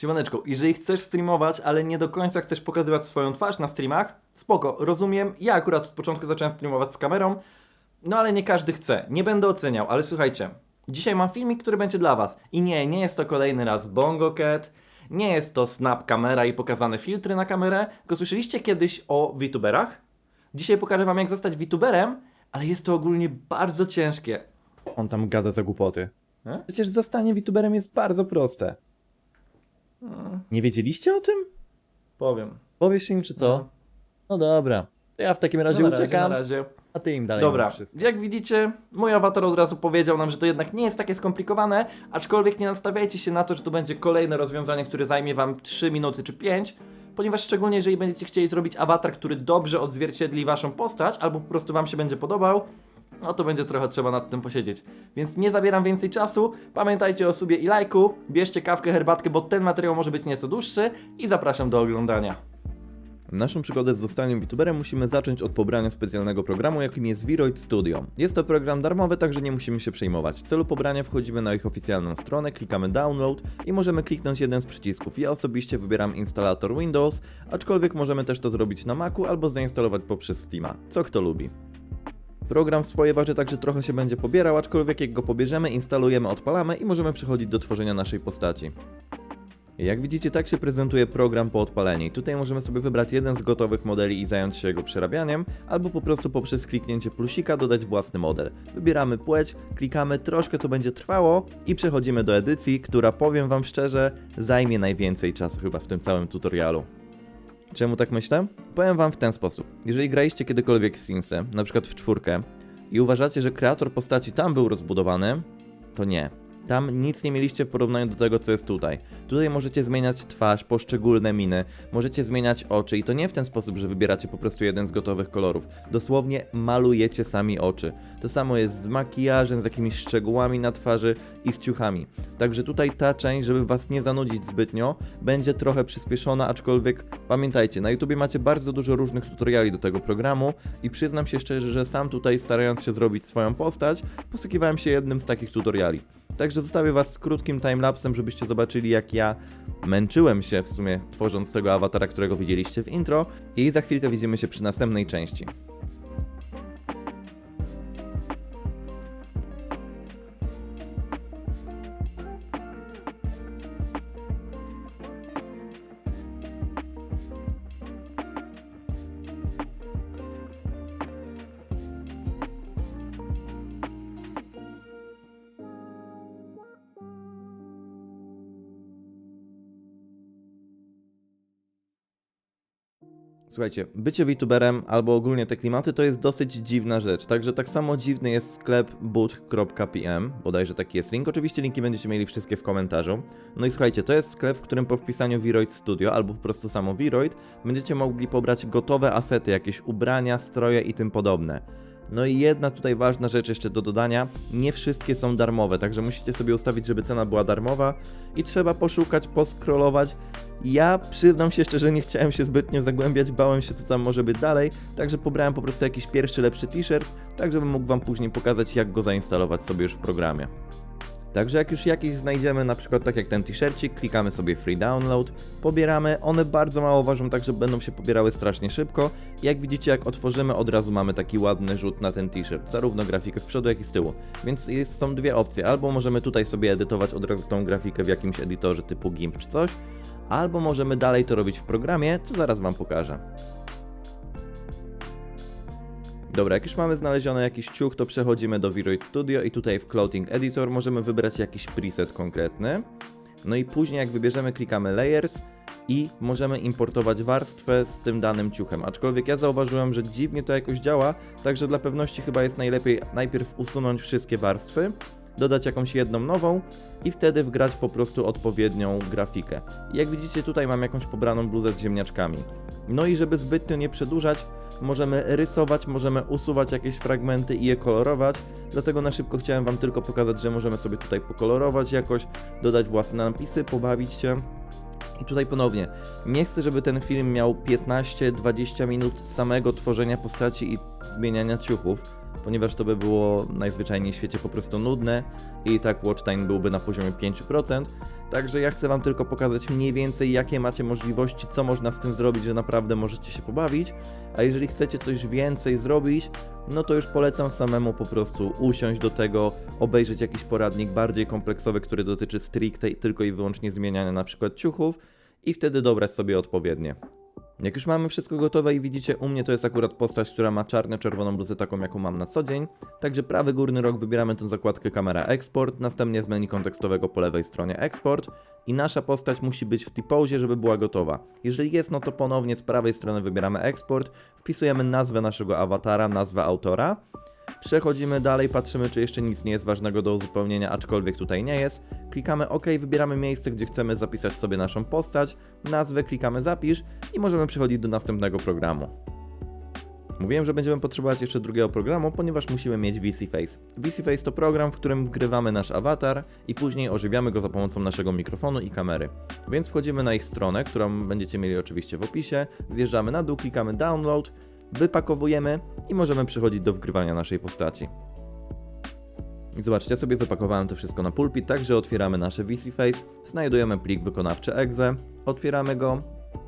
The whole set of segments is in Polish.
Siemaneczko, jeżeli chcesz streamować, ale nie do końca chcesz pokazywać swoją twarz na streamach, spoko, rozumiem, ja akurat od początku zacząłem streamować z kamerą, no ale nie każdy chce, nie będę oceniał, ale słuchajcie, dzisiaj mam filmik, który będzie dla was i nie, nie jest to kolejny raz Bongo Cat, nie jest to snap kamera i pokazane filtry na kamerę, tylko słyszeliście kiedyś o VTuberach? Dzisiaj pokażę wam jak zostać VTuberem, ale jest to ogólnie bardzo ciężkie. On tam gada za głupoty. E? Przecież zostanie VTuberem jest bardzo proste. Nie wiedzieliście o tym? Powiem. Powiesz im czy co? No. No dobra. To ja w takim razie No na razie, uciekam, na razie. a ty im dalej Dobra, mów wszystko. jak widzicie, mój awatar od razu powiedział nam, że to jednak nie jest takie skomplikowane, aczkolwiek nie nastawiajcie się na to, że to będzie kolejne rozwiązanie, które zajmie wam 3 minuty czy 5, ponieważ szczególnie jeżeli będziecie chcieli zrobić awatar, który dobrze odzwierciedli waszą postać, albo po prostu wam się będzie podobał, no to będzie trochę trzeba nad tym posiedzieć. Więc nie zabieram więcej czasu, pamiętajcie o sobie i lajku, bierzcie kawkę, herbatkę, bo ten materiał może być nieco dłuższy i zapraszam do oglądania. Naszą przygodę z zostaniem VTuberem musimy zacząć od pobrania specjalnego programu, jakim jest Viroid Studio. Jest to program darmowy, także nie musimy się przejmować. W celu pobrania wchodzimy na ich oficjalną stronę, klikamy Download i możemy kliknąć jeden z przycisków. Ja osobiście wybieram instalator Windows, aczkolwiek możemy też to zrobić na Macu albo zainstalować poprzez Steama, co kto lubi. Program swoje waży także trochę się będzie pobierał, aczkolwiek jak go pobierzemy, instalujemy, odpalamy i możemy przechodzić do tworzenia naszej postaci. Jak widzicie, tak się prezentuje program po odpaleniu. I Tutaj możemy sobie wybrać jeden z gotowych modeli i zająć się jego przerabianiem, albo po prostu poprzez kliknięcie plusika dodać własny model. Wybieramy płeć, klikamy, troszkę to będzie trwało i przechodzimy do edycji, która powiem wam szczerze, zajmie najwięcej czasu chyba w tym całym tutorialu. Czemu tak myślę? Powiem wam w ten sposób. Jeżeli graliście kiedykolwiek w Simsy, na przykład w czwórkę, i uważacie, że kreator postaci tam był rozbudowany, to nie. Tam nic nie mieliście w porównaniu do tego, co jest tutaj. Tutaj możecie zmieniać twarz, poszczególne miny, możecie zmieniać oczy i to nie w ten sposób, że wybieracie po prostu jeden z gotowych kolorów. Dosłownie malujecie sami oczy. To samo jest z makijażem, z jakimiś szczegółami na twarzy i z ciuchami. Także tutaj ta część, żeby was nie zanudzić zbytnio, będzie trochę przyspieszona, aczkolwiek pamiętajcie, na YouTubie macie bardzo dużo różnych tutoriali do tego programu i przyznam się szczerze, że sam tutaj starając się zrobić swoją postać, posługiwałem się jednym z takich tutoriali. Także zostawię was z krótkim timelapsem, żebyście zobaczyli jak ja męczyłem się w sumie tworząc tego awatara, którego widzieliście w intro i za chwilkę widzimy się przy następnej części. Słuchajcie, bycie VTuberem albo ogólnie te klimaty to jest dosyć dziwna rzecz, także tak samo dziwny jest sklep boot.pm, bodajże taki jest link, oczywiście linki będziecie mieli wszystkie w komentarzu. No i słuchajcie, to jest sklep, w którym po wpisaniu Viroid Studio albo po prostu samo Viroid będziecie mogli pobrać gotowe asety, jakieś ubrania, stroje i tym podobne. No i jedna tutaj ważna rzecz jeszcze do dodania, nie wszystkie są darmowe, także musicie sobie ustawić, żeby cena była darmowa i trzeba poszukać, poskrolować. Ja przyznam się szczerze, nie chciałem się zbytnio zagłębiać, bałem się co tam może być dalej, także pobrałem po prostu jakiś pierwszy lepszy t-shirt, tak żebym mógł wam później pokazać jak go zainstalować sobie już w programie. Także jak już jakiś znajdziemy, na przykład tak jak ten t-shircik, klikamy sobie free download, pobieramy, one bardzo mało ważą, także będą się pobierały strasznie szybko. Jak widzicie, jak otworzymy, od razu mamy taki ładny rzut na ten t-shirt, zarówno grafikę z przodu, jak i z tyłu. Więc jest, są dwie opcje, albo możemy tutaj sobie edytować od razu tą grafikę w jakimś edytorze typu GIMP czy coś, albo możemy dalej to robić w programie, co zaraz wam pokażę. Dobra, jak już mamy znaleziony jakiś ciuch, to przechodzimy do Viroid Studio i tutaj w Clothing Editor możemy wybrać jakiś preset konkretny. No i później jak wybierzemy, klikamy Layers i możemy importować warstwę z tym danym ciuchem. Aczkolwiek ja zauważyłem, że dziwnie to jakoś działa, także dla pewności chyba jest najlepiej najpierw usunąć wszystkie warstwy, dodać jakąś jedną nową i wtedy wgrać po prostu odpowiednią grafikę. Jak widzicie tutaj mam jakąś pobraną bluzę z ziemniaczkami. No i żeby zbytnio nie przedłużać, możemy rysować, możemy usuwać jakieś fragmenty i je kolorować. Dlatego na szybko chciałem Wam tylko pokazać, że możemy sobie tutaj pokolorować jakoś, dodać własne napisy, pobawić się. I tutaj ponownie, nie chcę, żeby ten film miał 15-20 minut samego tworzenia postaci i zmieniania ciuchów. Ponieważ to by było najzwyczajniej w świecie po prostu nudne i tak watch time byłby na poziomie 5%. Także ja chcę Wam tylko pokazać mniej więcej, jakie macie możliwości, co można z tym zrobić, że naprawdę możecie się pobawić. A jeżeli chcecie coś więcej zrobić, no to już polecam samemu po prostu usiąść do tego, obejrzeć jakiś poradnik bardziej kompleksowy, który dotyczy stricte i tylko i wyłącznie zmieniania na przykład ciuchów i wtedy dobrać sobie odpowiednie. Jak już mamy wszystko gotowe i widzicie, u mnie to jest akurat postać, która ma czarno-czerwoną bluzę taką, jaką mam na co dzień. Także prawy górny rok wybieramy tę zakładkę kamera export, następnie z menu kontekstowego po lewej stronie export i nasza postać musi być w T-pose, żeby była gotowa. Jeżeli jest, no to ponownie z prawej strony wybieramy export, wpisujemy nazwę naszego awatara, nazwę autora. Przechodzimy dalej, patrzymy czy jeszcze nic nie jest ważnego do uzupełnienia, aczkolwiek tutaj nie jest. Klikamy OK, wybieramy miejsce, gdzie chcemy zapisać sobie naszą postać, nazwę klikamy zapisz i możemy przechodzić do następnego programu. Mówiłem, że będziemy potrzebować jeszcze drugiego programu, ponieważ musimy mieć VC Face. VC Face to program, w którym wgrywamy nasz awatar i później ożywiamy go za pomocą naszego mikrofonu i kamery. Więc wchodzimy na ich stronę, którą będziecie mieli oczywiście w opisie, zjeżdżamy na dół, klikamy download, wypakowujemy i możemy przechodzić do wgrywania naszej postaci. Zobaczcie, ja sobie wypakowałem to wszystko na pulpit, także otwieramy nasze VC Face, znajdujemy plik wykonawczy exe, otwieramy go,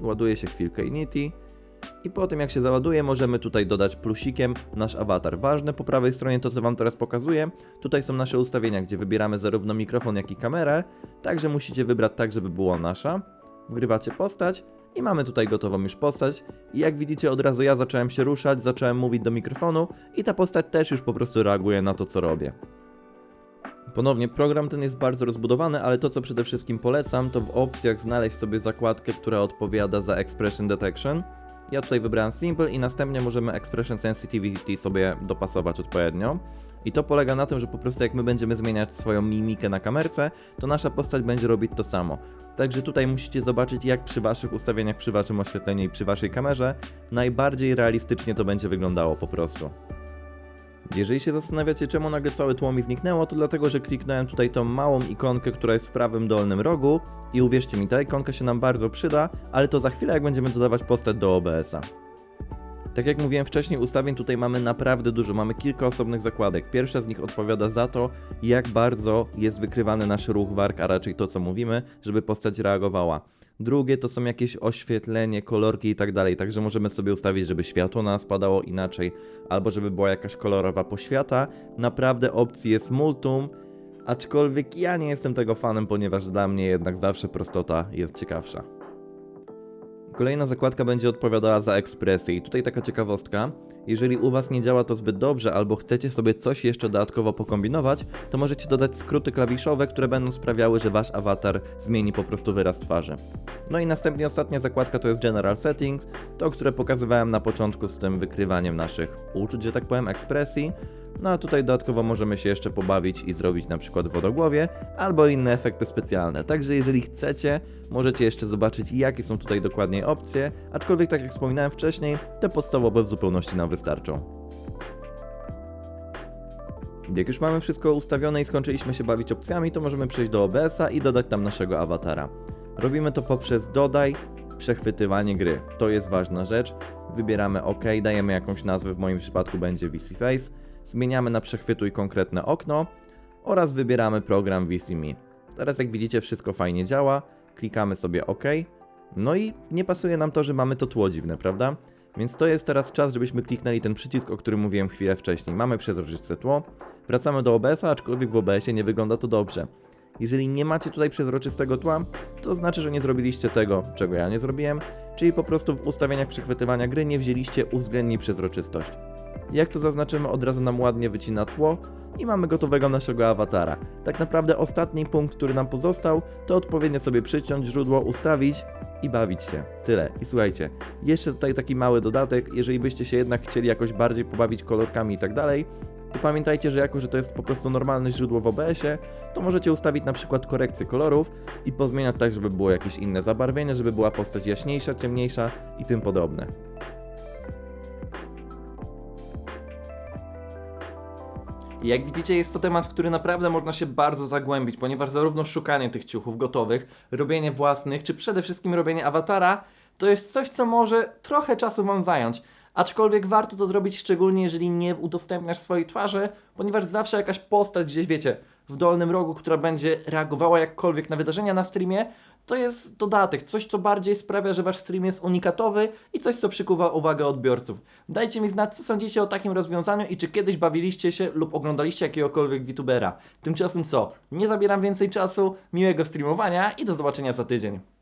ładuje się chwilkę Unity i po tym jak się załaduje możemy tutaj dodać plusikiem nasz awatar. Ważne po prawej stronie to co Wam teraz pokazuję, tutaj są nasze ustawienia, gdzie wybieramy zarówno mikrofon jak i kamerę, także musicie wybrać tak, żeby była nasza. Wgrywacie postać i mamy tutaj gotową już postać. I jak widzicie od razu ja zacząłem się ruszać, zacząłem mówić do mikrofonu i ta postać też już po prostu reaguje na to co robię. Ponownie, program ten jest bardzo rozbudowany, ale to co przede wszystkim polecam, to w opcjach znaleźć sobie zakładkę, która odpowiada za Expression Detection. Ja tutaj wybrałem Simple i następnie możemy Expression Sensitivity sobie dopasować odpowiednio. I to polega na tym, że po prostu jak my będziemy zmieniać swoją mimikę na kamerce, to nasza postać będzie robić to samo. Także tutaj musicie zobaczyć, jak przy waszych ustawieniach, przy waszym oświetleniu i przy waszej kamerze najbardziej realistycznie to będzie wyglądało po prostu. Jeżeli się zastanawiacie, czemu nagle całe tło mi zniknęło, to dlatego, że kliknąłem tutaj tą małą ikonkę, która jest w prawym dolnym rogu i uwierzcie mi, ta ikonka się nam bardzo przyda, ale to za chwilę, jak będziemy dodawać postać do OBS-a. Tak jak mówiłem wcześniej, ustawień tutaj mamy naprawdę dużo, mamy kilka osobnych zakładek. Pierwsza z nich odpowiada za to, jak bardzo jest wykrywany nasz ruch warg, a raczej to, co mówimy, żeby postać reagowała. Drugie to są jakieś oświetlenie, kolorki i tak dalej, także możemy sobie ustawić, żeby światło na nas padało inaczej, albo żeby była jakaś kolorowa poświata. Naprawdę opcji jest multum, aczkolwiek ja nie jestem tego fanem, ponieważ dla mnie jednak zawsze prostota jest ciekawsza. Kolejna zakładka będzie odpowiadała za ekspresję i tutaj taka ciekawostka. Jeżeli u Was nie działa to zbyt dobrze albo chcecie sobie coś jeszcze dodatkowo pokombinować, to możecie dodać skróty klawiszowe, które będą sprawiały, że Wasz awatar zmieni po prostu wyraz twarzy. No i następnie ostatnia zakładka to jest General Settings, to które pokazywałem na początku z tym wykrywaniem naszych uczuć, że tak powiem, ekspresji. No a tutaj dodatkowo możemy się jeszcze pobawić i zrobić na przykład wodogłowie albo inne efekty specjalne. Także jeżeli chcecie, możecie jeszcze zobaczyć jakie są tutaj dokładnie opcje, aczkolwiek tak jak wspominałem wcześniej, te podstawowe w zupełności nam wystarczą. Jak już mamy wszystko ustawione i skończyliśmy się bawić opcjami, to możemy przejść do OBS-a i dodać tam naszego awatara. Robimy to poprzez dodaj, przechwytywanie gry. To jest ważna rzecz. Wybieramy OK, dajemy jakąś nazwę, w moim przypadku będzie VC Face. Zmieniamy na przechwytuj konkretne okno oraz wybieramy program VCMe. Teraz jak widzicie wszystko fajnie działa, klikamy sobie OK. No i nie pasuje nam to, że mamy to tło dziwne, prawda? Więc to jest teraz czas, żebyśmy kliknęli ten przycisk, o którym mówiłem chwilę wcześniej. Mamy przezroczyste tło. Wracamy do OBS-a, aczkolwiek w OBS-ie nie wygląda to dobrze. Jeżeli nie macie tutaj przezroczystego tła, to znaczy, że nie zrobiliście tego, czego ja nie zrobiłem, czyli po prostu w ustawieniach przechwytywania gry nie wzięliście uwzględnij przezroczystość. Jak tu zaznaczymy, od razu nam ładnie wycina tło i mamy gotowego naszego awatara. Tak naprawdę ostatni punkt, który nam pozostał, to odpowiednio sobie przyciąć źródło, ustawić i bawić się. Tyle. I słuchajcie, jeszcze tutaj taki mały dodatek, jeżeli byście się jednak chcieli jakoś bardziej pobawić kolorkami i tak dalej, to pamiętajcie, że jako, że to jest po prostu normalne źródło w OBS-ie, to możecie ustawić na przykład korekcję kolorów i pozmieniać tak, żeby było jakieś inne zabarwienie, żeby była postać jaśniejsza, ciemniejsza i tym podobne. Jak widzicie, jest to temat, w który naprawdę można się bardzo zagłębić, ponieważ zarówno szukanie tych ciuchów gotowych, robienie własnych, czy przede wszystkim robienie awatara, to jest coś, co może trochę czasu Wam zająć. Aczkolwiek warto to zrobić szczególnie, jeżeli nie udostępniasz swojej twarzy, ponieważ zawsze jakaś postać gdzieś, wiecie, w dolnym rogu, która będzie reagowała jakkolwiek na wydarzenia na streamie, to jest dodatek, coś co bardziej sprawia, że wasz stream jest unikatowy i coś co przykuwa uwagę odbiorców. Dajcie mi znać, co sądzicie o takim rozwiązaniu i czy kiedyś bawiliście się lub oglądaliście jakiegokolwiek VTubera. Tymczasem co? Nie zabieram więcej czasu, miłego streamowania i do zobaczenia za tydzień.